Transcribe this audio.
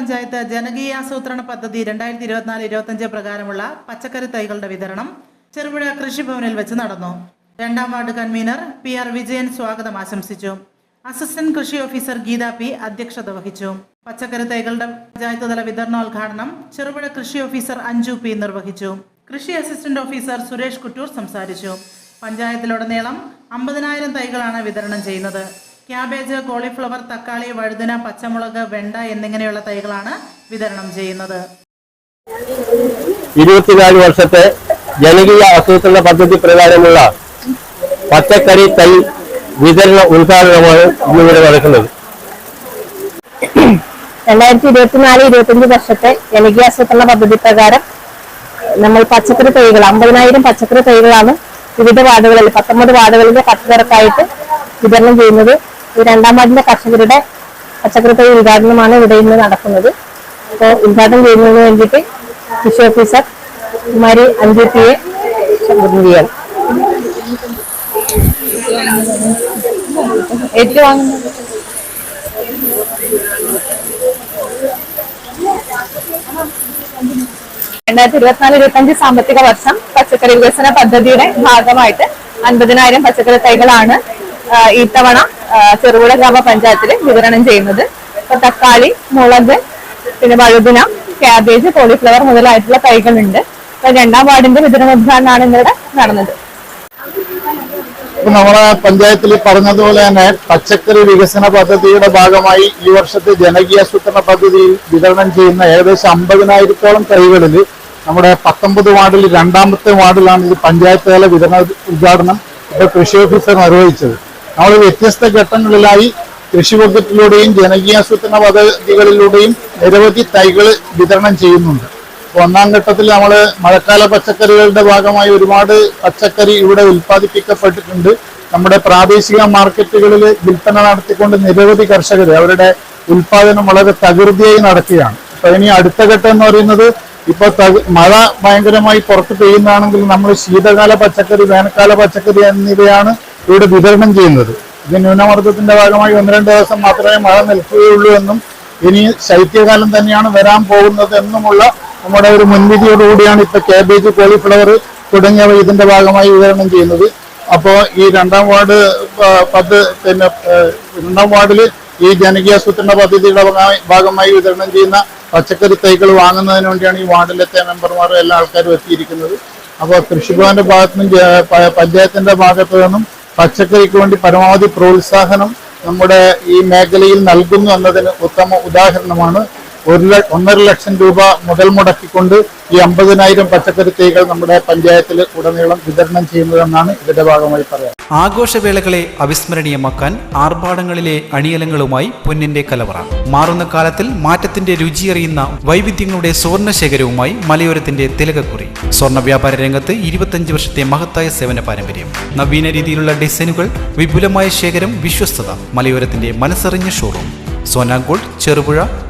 ഗ്രാമപഞ്ചായത്ത് ജനകീയാസൂത്രണ പദ്ധതി രണ്ടായിരത്തി ഇരുപത്തിനാല് ഇരുപത്തഞ്ച് പ്രകാരമുള്ള പച്ചക്കറി തൈകളുടെ വിതരണം ചെറുപുഴ കൃഷിഭവനിൽ വെച്ച് നടന്നു. രണ്ടാം ward convener P R Vijayan സ്വാഗതം ആശംസിച്ചു. അസിസ്റ്റന്റ് കൃഷി ഓഫീസർ ഗീത പി അധ്യക്ഷത വഹിച്ചു. പച്ചക്കറി തൈകളുടെ പഞ്ചായത്ത് തല വിതരണോദ്ഘാടനം ചെറുപുഴ കൃഷി ഓഫീസർ അഞ്ജു പി നിർവഹിച്ചു. കൃഷി അസിസ്റ്റന്റ് ഓഫീസർ സുരേഷ് കുറ്റൂർ സംസാരിച്ചു. പഞ്ചായത്തിലുടനീളം അമ്പതിനായിരം തൈകളാണ് വിതരണം ചെയ്യുന്നത്. ക്യാബേജ് കോളിഫ്ലവർ തക്കാളി വഴുതന പച്ചമുളക് വെണ്ട എന്നിങ്ങനെയുള്ള തൈകളാണ് വിതരണം ചെയ്യുന്നത്. ഇരുപത്തിനാല് വർഷത്തെ ജനകീയ ആസൂത്രണ പദ്ധതി പ്രകാരമുള്ള പച്ചക്കറി തൈ വിതരണ ഉദ്ഘാടനമാണ് ഇന്നിവിടെ നടക്കുന്നത്. രണ്ടായിരത്തി ഇരുപത്തിനാല് ഇരുപത്തിയഞ്ച് വർഷത്തെ ജനകീയ ആസൂത്രണ പദ്ധതി പ്രകാരം നമ്മൾ പച്ചക്കറി തൈകൾ അമ്പതിനായിരം പച്ചക്കറി തൈകളാണ് വിവിധ വാർഡുകളിൽ പത്തൊമ്പത് വാർഡുകളിലെ കർഷകർക്കായിട്ട് വിതരണം ചെയ്യുന്നത്. ഈ രണ്ടാം വാർഡിന്റെ കർഷകരുടെ പച്ചക്കറി തൈ ഉദ്ഘാടനമാണ് ഇവിടെ ഇന്ന് നടക്കുന്നത്. അപ്പോൾ ഉദ്ഘാടനം ചെയ്യുന്നതിന് വേണ്ടിയിട്ട് കൃഷി ഓഫീസർ കുമാരി അഞ്ജു സംബന്ധിക്കുകയാണ്. ഏറ്റുവാങ്ങുന്നത്. രണ്ടായിരത്തി ഇരുപത്തിനാല് ഇരുപത്തഞ്ച് സാമ്പത്തിക വർഷം പച്ചക്കറി വികസന പദ്ധതിയുടെ ഭാഗമായിട്ട് അൻപതിനായിരം പച്ചക്കറി തൈകളാണ് ഇത്തവണ ചെറുപുഴ ഗ്രാമപഞ്ചായത്തിൽ വിതരണം ചെയ്യുന്നത്. ഇപ്പൊ തക്കാളി മുളക് പിന്നെ വഴുതിന ക്യാബേജ് കോളിഫ്ലവർ മുതലായിട്ടുള്ള തൈകളുണ്ട്. ഇപ്പൊ രണ്ടാം വാർഡിന്റെ വിതരണ ഉദ്ഘാടനമാണ് ഇന്നിവിടെ നടന്നത്. നമ്മളെ പഞ്ചായത്തിൽ പറഞ്ഞതുപോലെ തന്നെ പച്ചക്കറി വികസന പദ്ധതിയുടെ ഭാഗമായി ഈ വർഷത്തെ ജനകീയാസൂത്രണ പദ്ധതിയിൽ വിതരണം ചെയ്യുന്ന ഏകദേശം അമ്പതിനായിരത്തോളം തൈകളിൽ നമ്മുടെ പത്തൊമ്പത് വാർഡിൽ രണ്ടാമത്തെ വാർഡിലാണ് ഇത് പഞ്ചായത്ത് തല വിതരണ ഉദ്ഘാടനം ഇപ്പൊ കൃഷി ഓഫീസർ നിർവഹിച്ചത്. നമ്മൾ വ്യത്യസ്ത ഘട്ടങ്ങളിലായി കൃഷി വകുപ്പിലൂടെയും ജനകീയാസൂത്രണ പദ്ധതികളിലൂടെയും നിരവധി തൈകൾ വിതരണം ചെയ്യുന്നുണ്ട്. ഒന്നാം ഘട്ടത്തിൽ നമ്മൾ മഴക്കാല പച്ചക്കറികളുടെ ഭാഗമായി ഒരുപാട് പച്ചക്കറി ഇവിടെ ഉൽപ്പാദിപ്പിക്കപ്പെട്ടിട്ടുണ്ട്. നമ്മുടെ പ്രാദേശിക മാർക്കറ്റുകളിൽ വിൽപ്പന നടത്തിക്കൊണ്ട് നിരവധി കർഷകർ അവരുടെ ഉൽപാദനം വളരെ തകൃതിയായി നടക്കുകയാണ്. അപ്പൊ ഇനി അടുത്ത ഘട്ടം എന്ന് പറയുന്നത് ഇപ്പൊ മഴ ഭയങ്കരമായി പുറത്ത് പെയ്യുന്നതാണെങ്കിൽ നമ്മൾ ശീതകാല പച്ചക്കറി വേനൽക്കാല പച്ചക്കറി എന്നിവയാണ് ഇവിടെ വിതരണം ചെയ്യുന്നത്. ഇത് ന്യൂനമർദ്ദത്തിന്റെ ഭാഗമായി ഒന്ന് രണ്ട് ദിവസം മാത്രമേ മഴ നിൽക്കുകയുള്ളൂ എന്നും ഇനി ശൈത്യകാലം തന്നെയാണ് വരാൻ പോകുന്നത് എന്നുമുള്ള നമ്മുടെ ഒരു മുൻവിധിയോടുകൂടിയാണ് ഇപ്പൊ കാബേജ് കോളിഫ്ലവർ തുടങ്ങിയവ ഇതിന്റെ ഭാഗമായി വിതരണം ചെയ്യുന്നത്. അപ്പോൾ ഈ രണ്ടാം വാർഡ് പദ്ധ പിന്നെ രണ്ടാം വാർഡിൽ ഈ ജനകീയാസൂത്രണ പദ്ധതിയുടെ ഭാഗമായി വിതരണം ചെയ്യുന്ന പച്ചക്കറി തൈകൾ വാങ്ങുന്നതിന് വേണ്ടിയാണ് ഈ വാർഡിലെത്തെ മെമ്പർമാരും എല്ലാ ആൾക്കാരും എത്തിയിരിക്കുന്നത്. അപ്പോൾ കൃഷിഭവന്റെ ഭാഗത്തു നിന്നും പഞ്ചായത്തിന്റെ ഭാഗത്തു നിന്നും പച്ചക്കറിക്ക് വേണ്ടി പരമാവധി പ്രോത്സാഹനം നമ്മുടെ ഈ മേഖലയിൽ നൽകുന്നു എന്നതിന് ഉത്തമ ഉദാഹരണമാണ് ഒരു ഒന്നര ലക്ഷം രൂപ മുതൽ മുടക്കിക്കൊണ്ട് ഈ അമ്പതിനായിരം പച്ചക്കറി തൈകൾ നമ്മുടെ പഞ്ചായത്തിൽ ഉടനീളം വിതരണം ചെയ്യുന്നതെന്നാണ് ഇതിന്റെ ഭാഗമായി പറയാം ആഘോഷവേളകളെ അവിസ്മരണീയമാക്കാൻ ആർഭാടങ്ങളിലെ അണിയലങ്ങളുമായി പൊന്നിന്റെ കലവറ. മാറുന്ന കാലത്തിൽ മാറ്റത്തിന്റെ രുചി രുചിയറിയുന്ന വൈവിധ്യങ്ങളുടെ സ്വർണ ശേഖരവുമായി മലയോരത്തിന്റെ തിലകക്കുറി. സ്വർണ വ്യാപാര രംഗത്ത് ഇരുപത്തഞ്ച് വർഷത്തെ മഹത്തായ സേവന പാരമ്പര്യം. നവീന രീതിയിലുള്ള ഡിസൈനുകൾ വിപുലമായ ശേഖരം വിശ്വസ്തത മലയോരത്തിന്റെ മനസ്സറിഞ്ഞ ഷോറൂം. സോനാഗോൾഡ് ചെറുപുഴ